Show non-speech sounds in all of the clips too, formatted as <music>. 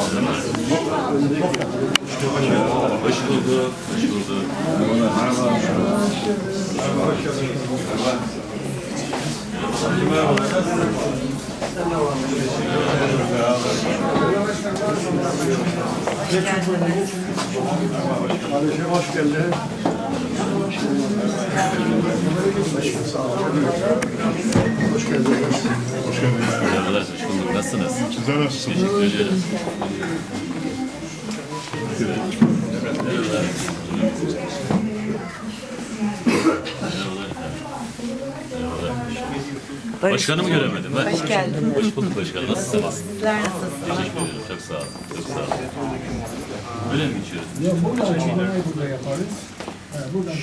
Hoş bulduk. Hoş bulduk. Kardeşim hoş geldin. Hoş geldin. Hoş bulduk. Nasılsınız? Sizler nasılsınız? Teşekkür. Başkanımı göremedim ben. Hoş geldin. Hoş bulduk başkanım. Nasılsınız? Sizler nasılsınız? Teşekkür ederim. Çok sağ olun. Çok sağ olun. Böyle mi buradan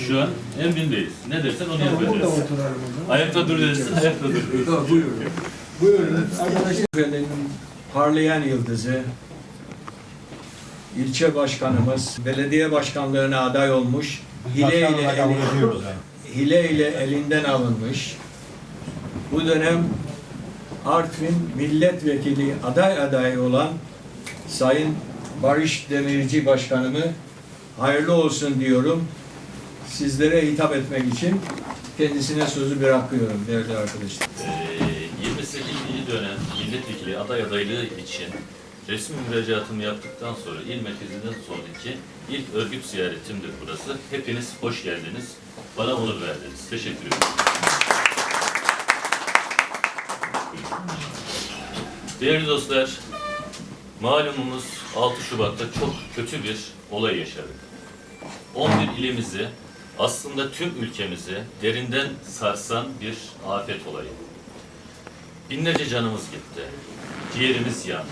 Şu an emrindeyiz. Ne dersen onu yapacağız. Ayakta dur dersin, ayakta dur. Buyurun. Arkadaşlar Efendim parlayan yıldızı ilçe başkanımız belediye başkanlığına aday olmuş. Hile ile, eli- hile ile elinden alınmış. Bu dönem Artvin milletvekili aday adayı olan Sayın Barış Demirci Başkanımı hayırlı olsun diyorum. Sizlere hitap etmek için kendisine sözü bırakıyorum değerli arkadaşlar. 28. dönem milletvekili aday adaylığı için resmi müracaatımı yaptıktan sonra il merkezinden sonraki ilk örgüt ziyaretimdir burası. Hepiniz hoş geldiniz. Bana onur verdiniz. Teşekkür ederim. Değerli dostlar, malumumuz 6 Şubat'ta çok kötü bir olay yaşadık. 11 ilimizi, aslında tüm ülkemizi derinden sarsan bir afet olayı. Binlerce canımız gitti. Ciğerimiz yandı.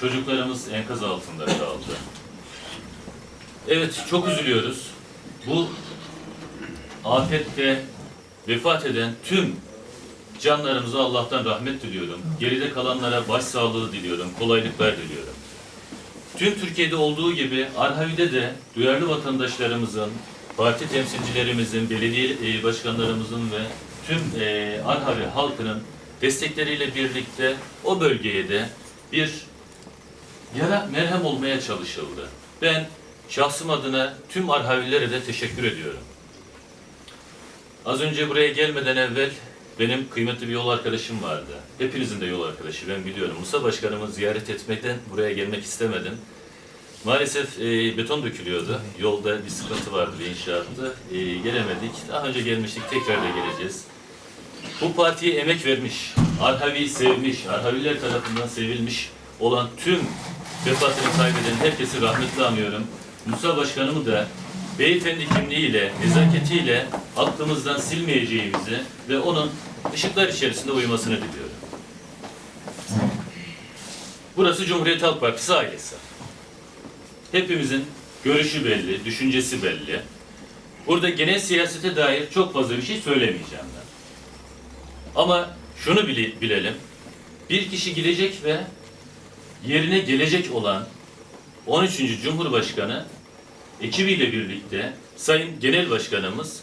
Çocuklarımız enkaz altında kaldı. Evet, çok üzülüyoruz. Bu afette vefat eden tüm canlarımıza Allah'tan rahmet diliyorum. Geride kalanlara başsağlığı diliyorum, kolaylıklar diliyorum. Tüm Türkiye'de olduğu gibi Arhavi'de de duyarlı vatandaşlarımızın, parti temsilcilerimizin, belediye e, başkanlarımızın ve tüm e, Arhavi halkının destekleriyle birlikte o bölgeye de bir yara merhem olmaya çalışıldı. Ben şahsım adına tüm Arhavililere de teşekkür ediyorum. Az önce buraya gelmeden evvel benim kıymetli bir yol arkadaşım vardı. Hepinizin de yol arkadaşı ben biliyorum. Musa Başkanımı ziyaret etmekten buraya gelmek istemedim. Maalesef e, beton dökülüyordu. Yolda bir sıkıntı vardı bir inşaatta. E, gelemedik. Daha önce gelmiştik. Tekrar da geleceğiz. Bu partiye emek vermiş, Arhavi'yi sevmiş, Arhaviler tarafından sevilmiş olan tüm vefatını kaybeden herkesi rahmetle anıyorum. Musa Başkanımı da beyefendi kimliğiyle, nezaketiyle aklımızdan silmeyeceğimizi ve onun ışıklar içerisinde uyumasını diliyorum. Burası Cumhuriyet Halk Partisi ailesi. Hepimizin görüşü belli, düşüncesi belli. Burada genel siyasete dair çok fazla bir şey söylemeyeceğim ben. Ama şunu bile- bilelim. Bir kişi gidecek ve yerine gelecek olan 13. Cumhurbaşkanı ekibiyle birlikte Sayın Genel Başkanımız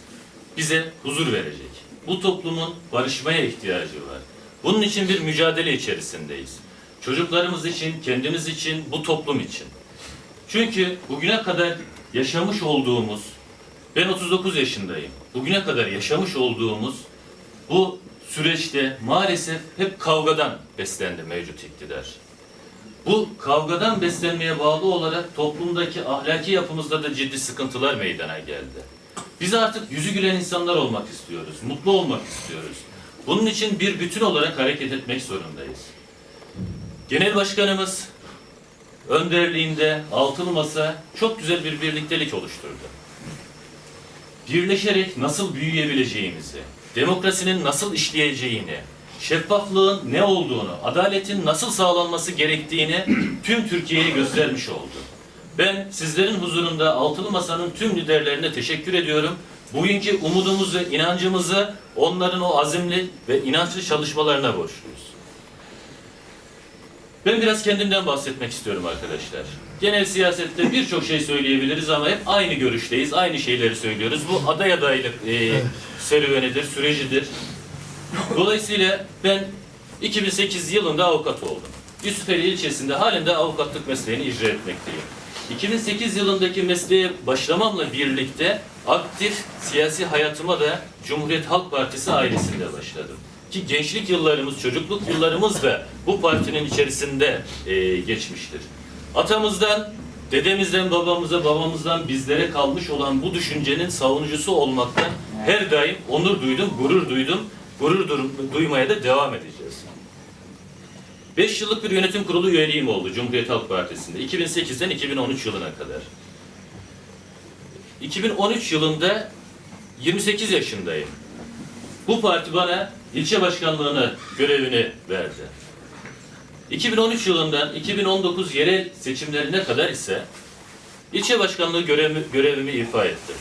bize huzur verecek. Bu toplumun barışmaya ihtiyacı var. Bunun için bir mücadele içerisindeyiz. Çocuklarımız için, kendimiz için, bu toplum için. Çünkü bugüne kadar yaşamış olduğumuz, ben 39 yaşındayım. Bugüne kadar yaşamış olduğumuz bu süreçte maalesef hep kavgadan beslendi mevcut iktidar. Bu kavgadan beslenmeye bağlı olarak toplumdaki ahlaki yapımızda da ciddi sıkıntılar meydana geldi. Biz artık yüzü gülen insanlar olmak istiyoruz, mutlu olmak istiyoruz. Bunun için bir bütün olarak hareket etmek zorundayız. Genel Başkanımız önderliğinde Altılı Masa çok güzel bir birliktelik oluşturdu. Birleşerek nasıl büyüyebileceğimizi, demokrasinin nasıl işleyeceğini, şeffaflığın ne olduğunu, adaletin nasıl sağlanması gerektiğini <clears throat> tüm Türkiye'ye göstermiş oldu. Ben sizlerin huzurunda Altılı Masa'nın tüm liderlerine teşekkür ediyorum. Bugünkü umudumuzu, inancımızı onların o azimli ve inançlı çalışmalarına borçluyuz. Ben biraz kendimden bahsetmek istiyorum arkadaşlar. Genel siyasette birçok şey söyleyebiliriz ama hep aynı görüşteyiz, aynı şeyleri söylüyoruz. Bu aday adaylık e, serüvenidir, sürecidir. Dolayısıyla ben 2008 yılında avukat oldum. Yusufeli ilçesinde halen de avukatlık mesleğini icra etmekteyim. 2008 yılındaki mesleğe başlamamla birlikte aktif siyasi hayatıma da Cumhuriyet Halk Partisi ailesinde başladım. Ki gençlik yıllarımız, çocukluk yıllarımız da bu partinin içerisinde e, geçmiştir. Atamızdan, dedemizden babamıza, babamızdan bizlere kalmış olan bu düşüncenin savunucusu olmaktan her daim onur duydum, gurur duydum, gurur duymaya da devam edeceğiz. 5 yıllık bir yönetim kurulu üyeliğim oldu Cumhuriyet Halk Partisi'nde. 2008'den 2013 yılına kadar. 2013 yılında 28 yaşındayım. Bu parti bana ilçe başkanlığını görevini verdi. 2013 yılından 2019 yerel seçimlerine kadar ise ilçe başkanlığı görevimi, görevimi ifa ettim.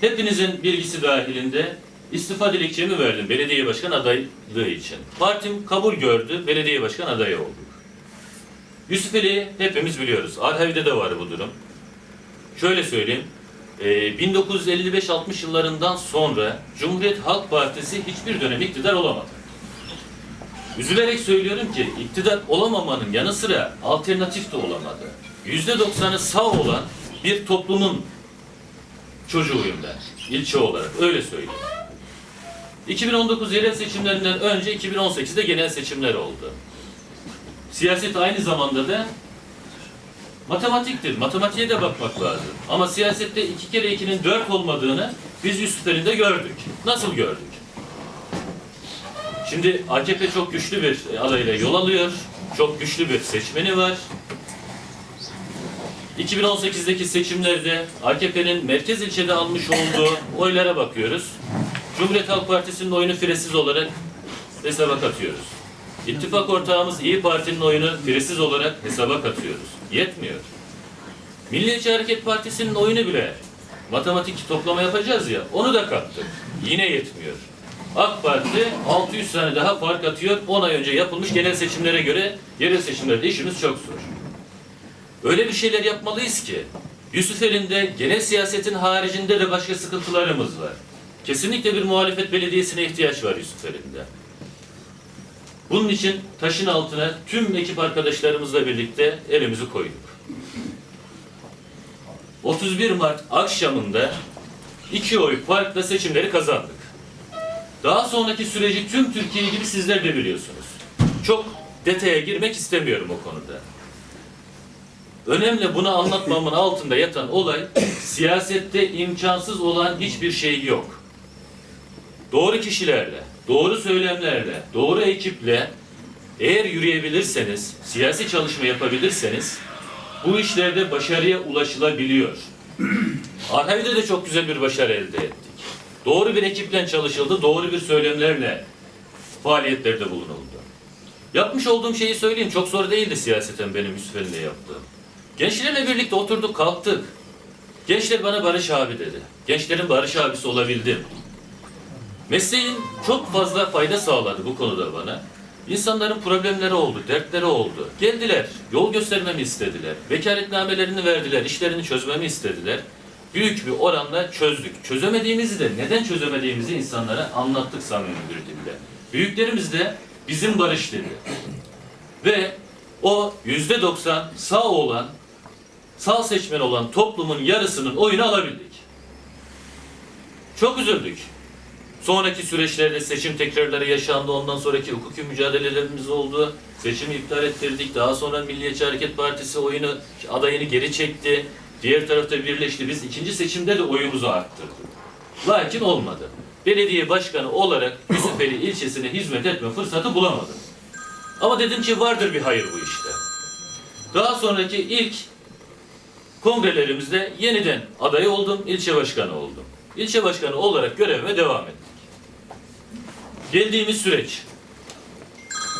Hepinizin bilgisi dahilinde istifa dilekçemi verdim belediye başkan adaylığı için. Partim kabul gördü, belediye başkan adayı olduk. Yusufeli'yi hepimiz biliyoruz. Arhavide de var bu durum. Şöyle söyleyeyim, e, 1955-60 yıllarından sonra Cumhuriyet Halk Partisi hiçbir dönem iktidar olamadı. Üzülerek söylüyorum ki iktidar olamamanın yanı sıra alternatif de olamadı. Yüzde doksanı sağ olan bir toplumun çocuğuyum ben. ilçe olarak. Öyle söyleyeyim. 2019 yerel seçimlerinden önce 2018'de genel seçimler oldu. Siyaset aynı zamanda da matematiktir. Matematiğe de bakmak lazım. Ama siyasette iki kere ikinin dört olmadığını biz Yusufeli'nde gördük. Nasıl gördük? Şimdi AKP çok güçlü bir adayla yol alıyor. Çok güçlü bir seçmeni var. 2018'deki seçimlerde AKP'nin merkez ilçede almış olduğu <laughs> oylara bakıyoruz. Cumhuriyet Halk Partisi'nin oyunu firesiz olarak hesaba katıyoruz. İttifak ortağımız İyi Parti'nin oyunu firesiz olarak hesaba katıyoruz. Yetmiyor. Milliyetçi Hareket Partisi'nin oyunu bile matematik toplama yapacağız ya onu da kattık. Yine yetmiyor. AK Parti 600 tane daha fark atıyor. 10 ay önce yapılmış genel seçimlere göre yerel seçimlerde işimiz çok zor. Öyle bir şeyler yapmalıyız ki Yusufeli'nde genel siyasetin haricinde de başka sıkıntılarımız var. Kesinlikle bir muhalefet belediyesine ihtiyaç var Yusufeli'nde. Bunun için taşın altına tüm ekip arkadaşlarımızla birlikte elimizi koyduk. 31 Mart akşamında iki oy farkla seçimleri kazandık. Daha sonraki süreci tüm Türkiye gibi sizler de biliyorsunuz. Çok detaya girmek istemiyorum o konuda. Önemli bunu anlatmamın altında yatan olay siyasette imkansız olan hiçbir şey yok. Doğru kişilerle, doğru söylemlerle, doğru ekiple eğer yürüyebilirseniz, siyasi çalışma yapabilirseniz bu işlerde başarıya ulaşılabiliyor. Arhavi'de de çok güzel bir başarı elde ettik. Doğru bir ekiple çalışıldı, doğru bir söylemlerle faaliyetlerde bulunuldu. Yapmış olduğum şeyi söyleyeyim, çok zor değildi siyaseten benim Yusufeli'nde yaptığım. Gençlerle birlikte oturduk, kalktık. Gençler bana Barış abi dedi. Gençlerin Barış abisi olabildim. Mesleğin çok fazla fayda sağladı bu konuda bana. İnsanların problemleri oldu, dertleri oldu. Geldiler, yol göstermemi istediler. Vekaletnamelerini verdiler, işlerini çözmemi istediler. Büyük bir oranla çözdük. Çözemediğimizi de, neden çözemediğimizi insanlara anlattık samimi bir dille. Büyüklerimiz de bizim barış dedi. Ve o yüzde doksan sağ olan, sağ seçmen olan toplumun yarısının oyunu alabildik. Çok üzüldük. Sonraki süreçlerde seçim tekrarları yaşandı. Ondan sonraki hukuki mücadelelerimiz oldu. Seçimi iptal ettirdik. Daha sonra Milliyetçi Hareket Partisi oyunu adayını geri çekti. Diğer tarafta birleşti. Biz ikinci seçimde de oyumuzu arttırdık. Lakin olmadı. Belediye başkanı olarak Yusufeli ilçesine hizmet etme fırsatı bulamadım. Ama dedim ki vardır bir hayır bu işte. Daha sonraki ilk kongrelerimizde yeniden aday oldum, ilçe başkanı oldum. İlçe başkanı olarak görevime devam ettik. Geldiğimiz süreç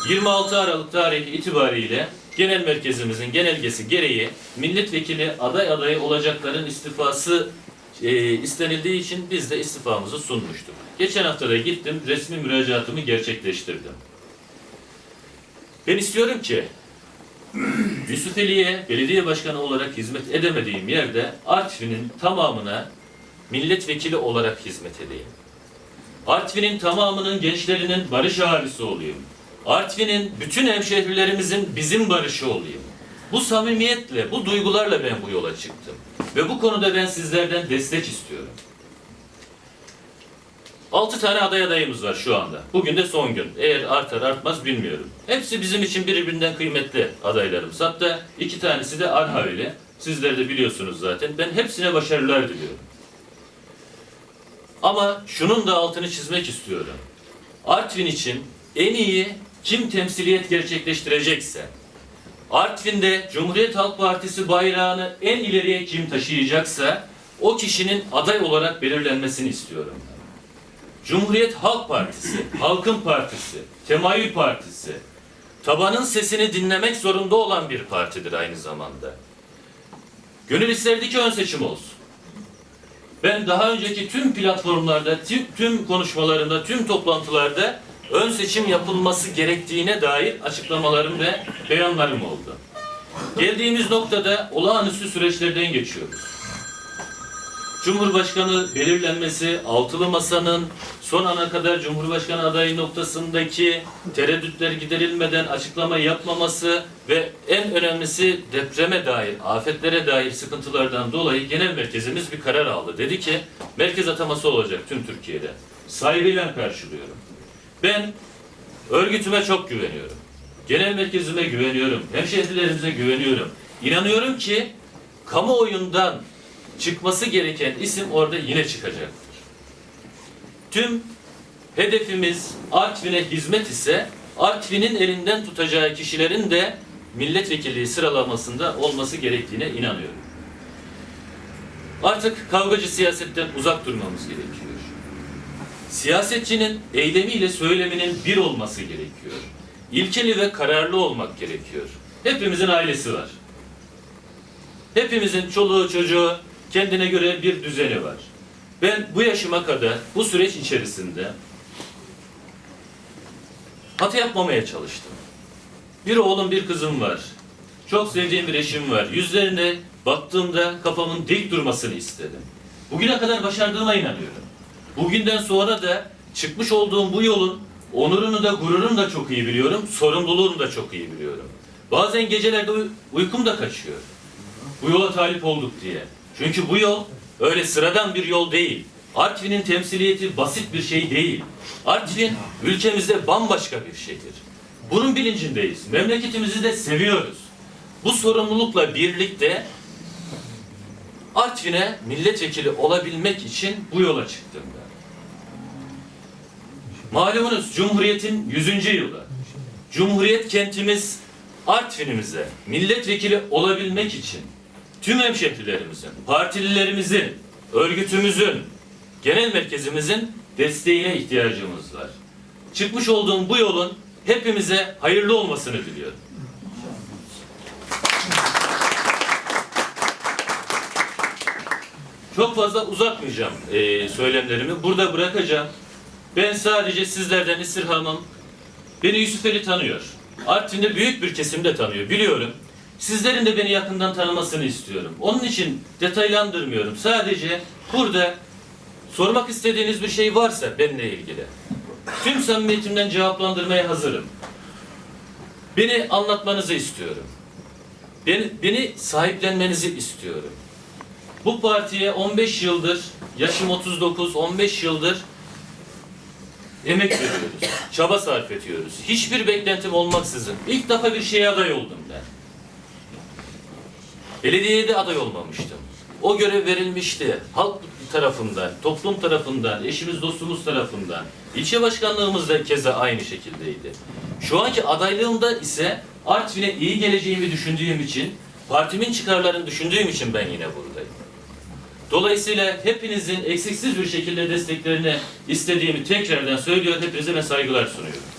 26 Aralık tarihi itibariyle genel merkezimizin genelgesi gereği milletvekili aday adayı olacakların istifası e, istenildiği için biz de istifamızı sunmuştuk. Geçen hafta da gittim resmi müracaatımı gerçekleştirdim. Ben istiyorum ki <clears throat> Yusufeli'ye belediye başkanı olarak hizmet edemediğim yerde Artvin'in tamamına milletvekili olarak hizmet edeyim. Artvin'in tamamının gençlerinin barış abisi olayım. Artvin'in bütün hemşehrilerimizin bizim barışı olayım. Bu samimiyetle, bu duygularla ben bu yola çıktım. Ve bu konuda ben sizlerden destek istiyorum. Altı tane aday adayımız var şu anda. Bugün de son gün. Eğer artar artmaz bilmiyorum. Hepsi bizim için birbirinden kıymetli adaylarımız. Hatta iki tanesi de Arhavili. Sizler de biliyorsunuz zaten. Ben hepsine başarılar diliyorum. Ama şunun da altını çizmek istiyorum. Artvin için en iyi kim temsiliyet gerçekleştirecekse, Artvin'de Cumhuriyet Halk Partisi bayrağını en ileriye kim taşıyacaksa, o kişinin aday olarak belirlenmesini istiyorum. Cumhuriyet Halk Partisi, Halkın Partisi, Temayül Partisi, tabanın sesini dinlemek zorunda olan bir partidir aynı zamanda. Gönül isterdi ki ön seçim olsun. Ben daha önceki tüm platformlarda, tüm, tüm konuşmalarımda, tüm toplantılarda ön seçim yapılması gerektiğine dair açıklamalarım ve beyanlarım oldu. Geldiğimiz noktada olağanüstü süreçlerden geçiyoruz. Cumhurbaşkanı belirlenmesi, altılı masanın son ana kadar Cumhurbaşkanı adayı noktasındaki tereddütler giderilmeden açıklama yapmaması ve en önemlisi depreme dair, afetlere dair sıkıntılardan dolayı genel merkezimiz bir karar aldı. Dedi ki merkez ataması olacak tüm Türkiye'de. Saygıyla karşılıyorum. Ben örgütüme çok güveniyorum. Genel merkezime güveniyorum. Hemşehrilerimize güveniyorum. İnanıyorum ki kamuoyundan çıkması gereken isim orada yine çıkacaktır. Tüm hedefimiz Artvin'e hizmet ise Artvin'in elinden tutacağı kişilerin de milletvekilliği sıralamasında olması gerektiğine inanıyorum. Artık kavgacı siyasetten uzak durmamız gerekiyor. Siyasetçinin eylemiyle söyleminin bir olması gerekiyor. İlkeli ve kararlı olmak gerekiyor. Hepimizin ailesi var. Hepimizin çoluğu çocuğu kendine göre bir düzeni var. Ben bu yaşıma kadar bu süreç içerisinde hata yapmamaya çalıştım. Bir oğlum bir kızım var. Çok sevdiğim bir eşim var. Yüzlerine baktığımda kafamın dik durmasını istedim. Bugüne kadar başardığıma inanıyorum. Bugünden sonra da çıkmış olduğum bu yolun onurunu da gururunu da çok iyi biliyorum. Sorumluluğunu da çok iyi biliyorum. Bazen gecelerde uy- uykum da kaçıyor. Bu yola talip olduk diye. Çünkü bu yol öyle sıradan bir yol değil. Artvin'in temsiliyeti basit bir şey değil. Artvin ülkemizde bambaşka bir şehir. Bunun bilincindeyiz. Memleketimizi de seviyoruz. Bu sorumlulukla birlikte Artvin'e milletvekili olabilmek için bu yola çıktım ben. Malumunuz Cumhuriyet'in 100. yılı. Cumhuriyet kentimiz Artvin'imize milletvekili olabilmek için tüm hemşehrilerimizin, partililerimizin, örgütümüzün, genel merkezimizin desteğine ihtiyacımız var. Çıkmış olduğum bu yolun hepimize hayırlı olmasını diliyorum. Çok fazla uzatmayacağım eee, söylemlerimi. Burada bırakacağım. Ben sadece sizlerden istirhamım. Beni Yusufeli tanıyor. Artvin'de büyük bir kesim de tanıyor. Biliyorum. Sizlerin de beni yakından tanımasını istiyorum. Onun için detaylandırmıyorum. Sadece burada sormak istediğiniz bir şey varsa benimle ilgili. Tüm samimiyetimden cevaplandırmaya hazırım. Beni anlatmanızı istiyorum. Beni, beni sahiplenmenizi istiyorum. Bu partiye 15 yıldır, yaşım 39, 15 yıldır emek veriyoruz. Çaba sarf ediyoruz. Hiçbir beklentim olmaksızın. ilk defa bir şeye aday oldum ben. Belediyeye de aday olmamıştım. O görev verilmişti. Halk tarafından, toplum tarafından, eşimiz dostumuz tarafından. İlçe başkanlığımız da keza aynı şekildeydi. Şu anki adaylığımda ise Artvin'e iyi geleceğimi düşündüğüm için, partimin çıkarlarını düşündüğüm için ben yine buradayım. Dolayısıyla hepinizin eksiksiz bir şekilde desteklerini istediğimi tekrardan söylüyor. Hepinize ben saygılar sunuyorum.